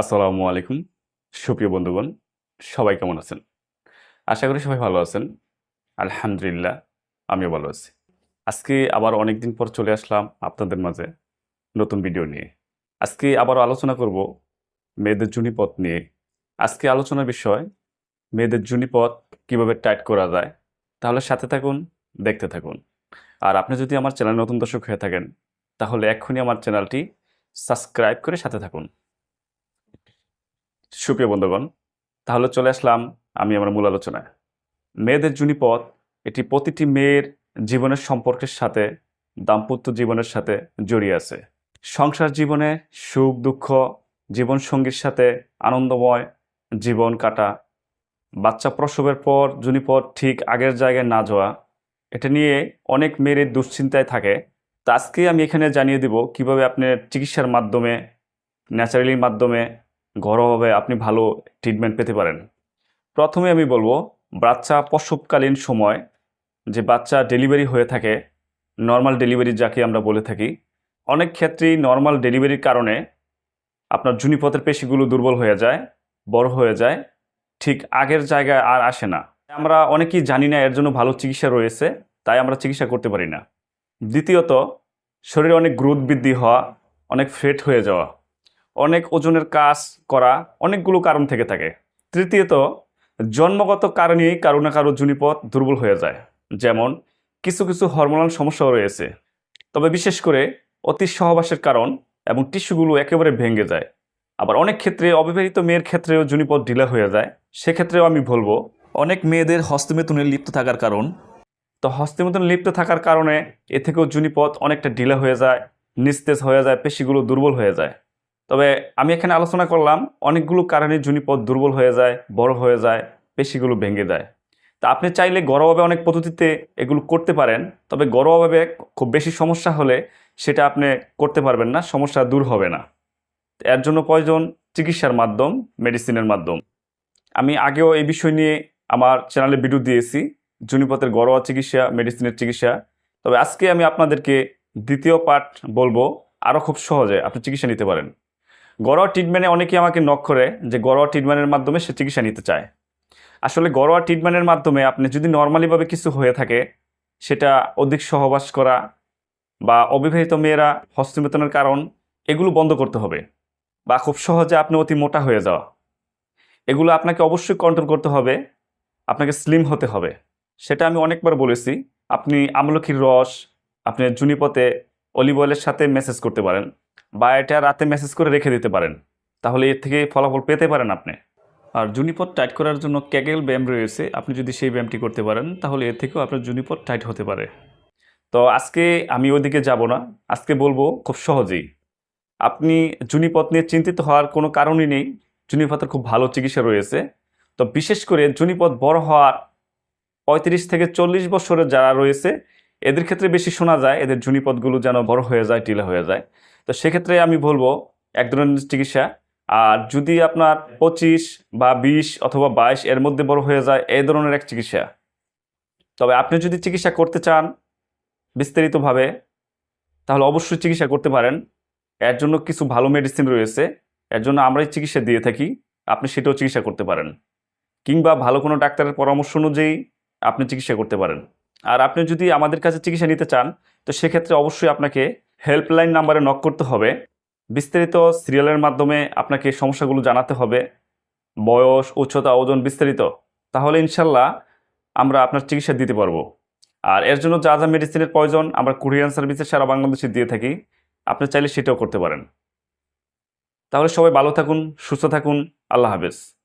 আসসালামু আলাইকুম। সুপ্রিয় বন্ধুগণ, সবাই কেমন আছেন? আশা করি সবাই ভালো আছেন। আলহামদুলিল্লাহ, আমিও ভালো আছি। আজকে আবার অনেক দিন পর চলে আসলাম আপনাদের মাঝে নতুন ভিডিও নিয়ে। আজকে আবার আলোচনা করব মেয়েদের জুনিপথ নিয়ে। আজকে আলোচনার বিষয়, মেয়েদের জুনিপথ কীভাবে টাইট করা যায়, তাহলে সাথে থাকুন, দেখতে থাকুন। আর আপনি যদি আমার চ্যানেল নতুন দর্শক হয়ে থাকেন, তাহলে এক্ষুনি আমার চ্যানেলটি সাবস্ক্রাইব করে সাথে থাকুন। সুপ্রিয় বন্ধুগণ, তাহলে চলে আসলাম আমি আমার মূল আলোচনায়। মেয়েদের জুনিপথ, এটি প্রতিটি মেয়ের জীবনের সম্পর্কের সাথে, দাম্পত্য জীবনের সাথে জড়িয়ে আছে। সংসার জীবনে সুখ, দুঃখ, জীবনসঙ্গীর সাথে আনন্দময় জীবন কাটা। বাচ্চা প্রসবের পর জুনিপথ ঠিক আগের জায়গায় না যাওয়া, এটা নিয়ে অনেক মেয়ের দুশ্চিন্তায় থাকে। তা আজকে আমি এখানে জানিয়ে দেব কীভাবে আপনি চিকিৎসার মাধ্যমে, ন্যাচারালির মাধ্যমে ঘরোয়াভাবে আপনি ভালো ট্রিটমেন্ট পেতে পারেন। প্রথমে আমি বলব, বাচ্চা প্রসবকালীন সময় যে বাচ্চা ডেলিভারি হয়ে থাকে নর্মাল ডেলিভারি যাকে আমরা বলে থাকি, অনেক ক্ষেত্রেই নর্মাল ডেলিভারির কারণে আপনার জুনিপথের পেশিগুলো দুর্বল হয়ে যায়, বড় হয়ে যায়, ঠিক আগের জায়গায় আর আসে না। আমরা অনেকেই জানি না এর জন্য ভালো চিকিৎসা রয়েছে, তাই আমরা চিকিৎসা করতে পারি না। দ্বিতীয়ত, শরীরে অনেক গ্রোথ বৃদ্ধি হওয়া, অনেক ফ্রেট হয়ে যাওয়া। অনেক ওজনের কাজ করা অনেকগুলো কারণ থেকে থাকে। তৃতীয়ত, জন্মগত কারণেই কারও না কারও জুনিপথ দুর্বল হয়ে যায়। যেমন, কিছু কিছু হরমোনাল সমস্যাও রয়েছে। তবে বিশেষ করে অতি সহবাসের কারণ এবং টিস্যুগুলো একেবারে ভেঙে যায়। আবার অনেক ক্ষেত্রে অবিবাহিত মেয়ের ক্ষেত্রেও জুনিপথ ঢিলা হয়ে যায়। সেক্ষেত্রেও আমি বলব, অনেক মেয়েদের হস্তমেতুনে লিপ্ত থাকার কারণ। তো হস্তমেতুনে লিপ্ত থাকার কারণে এ থেকেও জুনিপথ অনেকটা ঢিলা হয়ে যায়, নিস্তেজ হয়ে যায়, পেশিগুলো দুর্বল হয়ে যায়। তবে আমি এখানে আলোচনা করলাম, অনেকগুলো কারণে জুনিপথ দুর্বল হয়ে যায়, বড় হয়ে যায়, পেশিগুলো ভেঙে যায় তা আপনি চাইলে ঘরোয়াভাবে অনেক পদ্ধতিতে এগুলো করতে পারেন, তবে ঘরোয়াভাবে খুব বেশি সমস্যা হলে সেটা আপনি করতে পারবেন না, সমস্যা দূর হবে না। এর জন্য প্রয়োজন চিকিৎসার মাধ্যম, মেডিসিনের মাধ্যম। আমি আগেও এই বিষয় নিয়ে আমার চ্যানেলে ভিডিও দিয়েছি, জুনিপথের ঘরোয়া চিকিৎসা, মেডিসিনের চিকিৎসা। তবে আজকে আমি আপনাদেরকে দ্বিতীয় পার্ট বলব আরও খুব সহজে আপনি চিকিৎসা নিতে পারেন। ঘরোয়া ট্রিটমেন্টে অনেকেই আমাকে নক করে যে ঘরোয়া ট্রিটমেন্টের মাধ্যমে সে চিকিৎসা নিতে চায়। আসলে ঘরোয়া ট্রিটমেন্টের মাধ্যমে আপনি যদি নর্মালিভাবে কিছু হয়ে থাকে, সেটা অধিক সহবাস করা বা অবিবাহিত মেয়েরা হস্তমেতনের কারণ, এগুলো বন্ধ করতে হবে বা খুব সহজে আপনি অতি মোটা হয়ে যাওয়া। এগুলো আপনাকে অবশ্যই কন্ট্রোল করতে হবে, আপনাকে স্লিম হতে হবে। সেটা আমি অনেকবার বলেছি, আপনি আমলখির রস, আপনি জুনিপথে অলিভ অয়েলের সাথে মেসেজ করতে পারেন। বা এটা রাতে মেসেজ করে রেখে দিতে পারেন। তাহলে এর থেকে ফলাফল পেতে পারেন আপনি। আর জুনিপথ টাইট করার জন্য ক্যাগেল ব্যায়াম রয়েছে। আপনি যদি সেই ব্যায়ামটি করতে পারেন, তাহলে এর থেকেও আপনার জুনিপথ টাইট হতে পারে। তো আজকে আমি ওইদিকে যাব না। আজকে বলব খুব সহজেই। আপনি জুনিপথ নিয়ে চিন্তিত হওয়ার কোনো কারণই নেই। জুনিপথের খুব ভালো চিকিৎসা রয়েছে। তো বিশেষ করে জুনিপথ বড় হওয়ার পঁয়ত্রিশ থেকে চল্লিশ বছরের যারা রয়েছে, এদের ক্ষেত্রে বেশি শোনা যায়। এদের জুনিপথগুলো যেন বড় হয়ে যায় টিলা হয়ে যায়। তো সেক্ষেত্রে আমি বলব, এক ধরনের চিকিৎসা। আর যদি আপনার পঁচিশ বা বিশ অথবা বাইশ এর মধ্যে বড় হয়ে যায় এই ধরনের এক চিকিৎসা। তবে আপনি যদি চিকিৎসা করতে চান বিস্তারিতভাবে, তাহলে অবশ্যই চিকিৎসা করতে পারেন। এর জন্য কিছু ভালো মেডিসিন রয়েছে। এর জন্য আমরাই চিকিৎসা দিয়ে থাকি। আপনি সেটাও চিকিৎসা করতে পারেন। কিংবা ভালো কোনো ডাক্তারের পরামর্শ অনুযায়ী আপনি চিকিৎসা করতে পারেন। আর আপনি যদি আমাদের কাছে চিকিৎসা নিতে চান, তো সেক্ষেত্রে অবশ্যই আপনাকে হেল্পলাইন নাম্বারে নক করতে হবে। বিস্তারিত সিরিয়ালের মাধ্যমে আপনাকে সমস্যাগুলো জানাতে হবে। বয়স, উচ্চতা, ওজন বিস্তারিত। তাহলে ইনশাল্লাহ আমরা আপনার চিকিৎসা দিতে পারব। আর এর জন্য যা যা মেডিসিনের প্রয়োজন আমরা কুরিয়ান সার্ভিসে সারা বাংলাদেশে দিয়ে থাকি। আপনি চাইলে সেটাও করতে পারেন। তাহলে সবাই ভালো থাকুন, সুস্থ থাকুন। আল্লাহ হাফেজ।